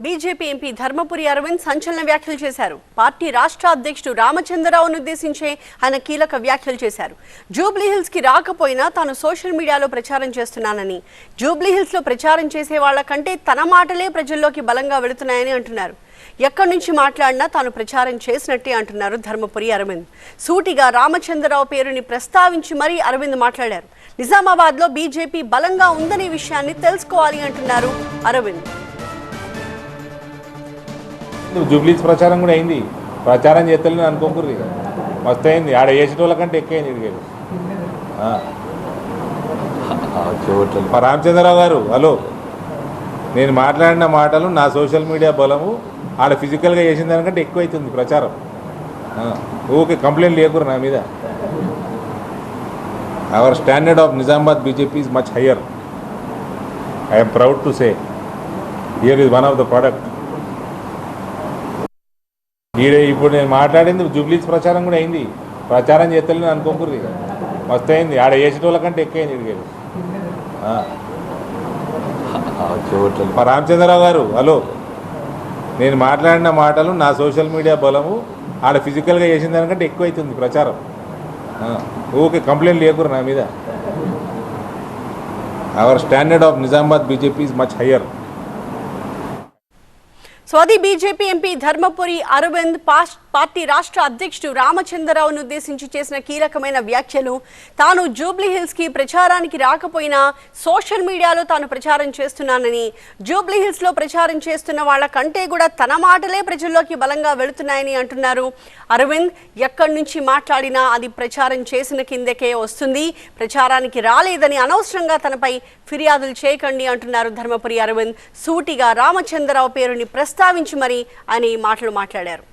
BJP MP Dharmapuri Arvind సంచలన వ్యాఖ్యలు చేశారు. పార్టీ రాష్ట్ర అధ్యక్షుడు రామచంద్రరావును ఉద్దేశించే ఆయన కీలక వ్యాఖ్యలు చేశారు. జూబ్లీ హిల్స్కి రాకపోయినా తాను సోషల్ మీడియాలో ప్రచారం చేస్తున్నానని జూబ్లీహిల్స్లో ప్రచారం చేసే వాళ్ళ కంటే తన మాటలే ప్రజల్లోకి బలంగా వెళుతున్నాయని అంటున్నారు. ఎక్కడి నుంచి మాట్లాడినా తాను ప్రచారం చేసినట్టే అంటున్నారు ధర్మపురి అరవింద్. సూటిగా రామచంద్రరావు పేరుని ప్రస్తావించి మరీ అరవింద్ మాట్లాడారు. నిజామాబాద్లో బీజేపీ బలంగా ఉందనే విషయాన్ని తెలుసుకోవాలి అంటున్నారు అరవింద్. జూబ్లీస్ ప్రచారం కూడా అయింది. ప్రచారం చేస్తలేని అనుకోకుర్రి మస్తు అయింది. ఆడ వేసేటోళ్ళ కంటే ఎక్కువైంది ఇదిగేది మా రామచంద్రరావు గారు హలో. నేను మాట్లాడిన మాటలు నా సోషల్ మీడియా బలము ఆడ ఫిజికల్గా చేసిన దానికంటే ఎక్కువ అవుతుంది ప్రచారం ఓకే కంప్లైంట్ లేకురు నా మీద. Our standard of Nizamabad BJP is much higher I'm proud to say here is one of the product ఈడ ఇప్పుడు నేను మాట్లాడింది జూబ్లీస్ ప్రచారం కూడా అయింది. ప్రచారం చేస్తలేని ఇక. మస్తు అయింది. ఆడ వేసేటోళ్ళ కంటే ఎక్కువైంది ఇదిగేది చూడట్లేదు మా రామచంద్రరావు గారు హలో. నేను మాట్లాడిన మాటలు నా సోషల్ మీడియా బలము ఆడ ఫిజికల్గా చేసిన దానికంటే ఎక్కువ అవుతుంది ప్రచారం. ఓకే కంప్లైంట్ లేకురు నా మీద. Our standard of Nizamabad BJP is much higher so అది బీజేపీ ఎంపీ ధర్మపురి అరవింద్ పాస్- పార్టీ రాష్ట్ర అధ్యక్షుడు రామచంద్రరావును ఉద్దేశించి చేసిన కీలకమైన వ్యాఖ్యలు. తాను జూబ్లీ హిల్స్కి ప్రచారానికి రాకపోయినా సోషల్ మీడియాలో తాను ప్రచారం చేస్తున్నానని జూబ్లీ హిల్స్లో ప్రచారం చేస్తున్న వాళ్ళ కంటే కూడా తన మాటలే ప్రజల్లోకి బలంగా వెళుతున్నాయని అంటున్నారు. అరవింద్ ఎక్కడి నుంచి మాట్లాడినా అది ప్రచారం చేసిన కిందకే వస్తుంది. ప్రచారానికి రాలేదని అనవసరంగా తనపై ఫిర్యాదులు చేయకండి అంటున్నారు ధర్మపురి అరవింద్. సూటిగా రామచంద్రరావు పేరుని ప్రస్తావించి మరి ఆయన ఈ మాటలు మాట్లాడారు.